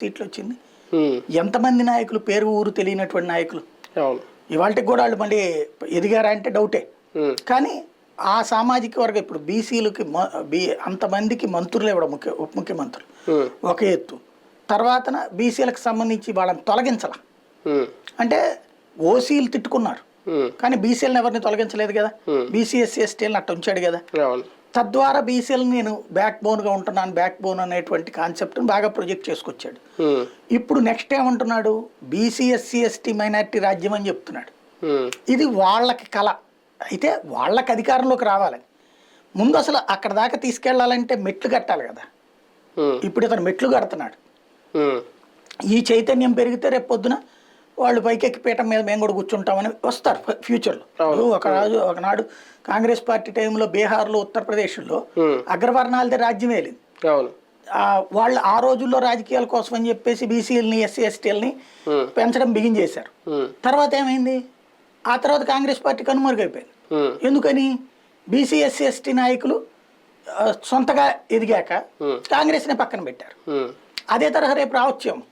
సీట్లు వచ్చింది ఎంతమంది నాయకులు పేరు ఊరు తెలియనటువంటి నాయకులు? ఇవాళకి కూడా వాళ్ళు మళ్ళీ ఎదిగారా అంటే డౌటే కానీ ఆ సామాజిక వర్గం ఇప్పుడు బీసీలకి బీ అంతమందికి మంత్రులు ఇవ్వడం ముఖ్య ఉప ముఖ్యమంత్రులు. ఒక ఎత్తు. తర్వాతన బీసీలకు సంబంధించి వాళ్ళని తొలగించాల. అంటే ఓసీలు తిట్టుకున్నారు. కానీ బీసీలను ఎవరిని తొలగించలేదు కదా? Hmm. బీసీ ఎస్సీ ఎస్టీలను అట్ట ఉంచాడు కదా? తద్వారా బీసీలను నేను బ్యాక్ బోన్గా ఉంటున్నాను బ్యాక్ బోన్ అనేటువంటి కాన్సెప్ట్ని బాగా ప్రొజెక్ట్ చేసుకొచ్చాడు. ఇప్పుడు నెక్స్ట్ ఏమంటున్నాడు? బీసీ ఎస్సీ ఎస్టీ మైనార్టీ రాజ్యం అని చెప్తున్నాడు. ఇది వాళ్ళకి కళ అయితే వాళ్ళకి అధికారంలోకి రావాలని ముందు అసలు అక్కడ దాకా తీసుకెళ్ళాలంటే మెట్లు కట్టాలి కదా. ఇప్పుడు ఇతను మెట్లు కడుతున్నాడు. ఈ చైతన్యం పెరిగితే రేపు పొద్దున వాళ్ళు పైకెక్కి పీఠం మీద మేము కూడా కూర్చుంటామని వస్తారు ఫ్యూ- ఫ్యూచర్లో ఒక రాజు ఒకనాడు కాంగ్రెస్ పార్టీ టైంలో బీహార్లో ఉత్తరప్రదేశ్లో అగ్రవర్ణాలదే రాజ్యం వెళ్ళింది వాళ్ళు ఆ రోజుల్లో రాజకీయాల కోసం అని చెప్పేసి బీసీలని ఎస్సీ ఎస్టీలని పెంచడం బిగిన్ చేశారు. తర్వాత ఏమైంది? ఆ తర్వాత కాంగ్రెస్ పార్టీ కనుమరుగైపోయింది. ఎందుకని? బీసీ ఎస్సీ ఎస్టీ నాయకులు సొంతగా ఎదిగాక. కాంగ్రెస్ని పక్కన పెట్టారు. అదే తరహా రేపు రావచ్చేమో.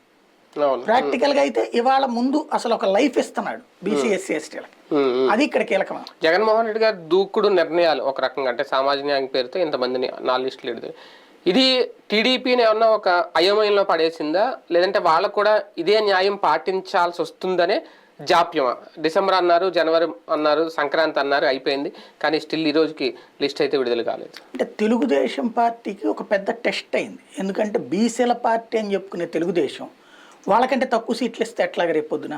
అవును ప్రాక్టికల్గా అయితే ఇవాళ ముందు అసలు ఒక లైఫ్ ఇస్తున్నాడు బీసీ ఎస్సీ ఎస్టీలకి. అది ఇక్కడ కీలకం జగన్మోహన్ రెడ్డి గారు దూకుడు నిర్ణయాలు ఒక రకంగా అంటే సామాజిక న్యాయం పేరుతో ఇంతమందిని నాలుగు లిస్టులు ఎడుతుంది ఇది టీడీపీని ఏమన్నా ఒక అయోమయంలో పడేసిందా? లేదంటే వాళ్ళకు కూడా ఇదే న్యాయం పాటించాల్సి వస్తుందనే జాప్యమా? డిసెంబర్ అన్నారు జనవరి అన్నారు సంక్రాంతి అన్నారు అయిపోయింది. కానీ స్టిల్ ఈ రోజుకి లిస్ట్ అయితే విడుదల కాలేదు. అంటే తెలుగుదేశం పార్టీకి ఒక పెద్ద టెస్ట్ అయింది. ఎందుకంటే బీసీల పార్టీ అని చెప్పుకునే తెలుగుదేశం వాళ్ళకంటే తక్కువ సీట్లు ఇస్తే ఎట్లాగ రేపు పొద్దున?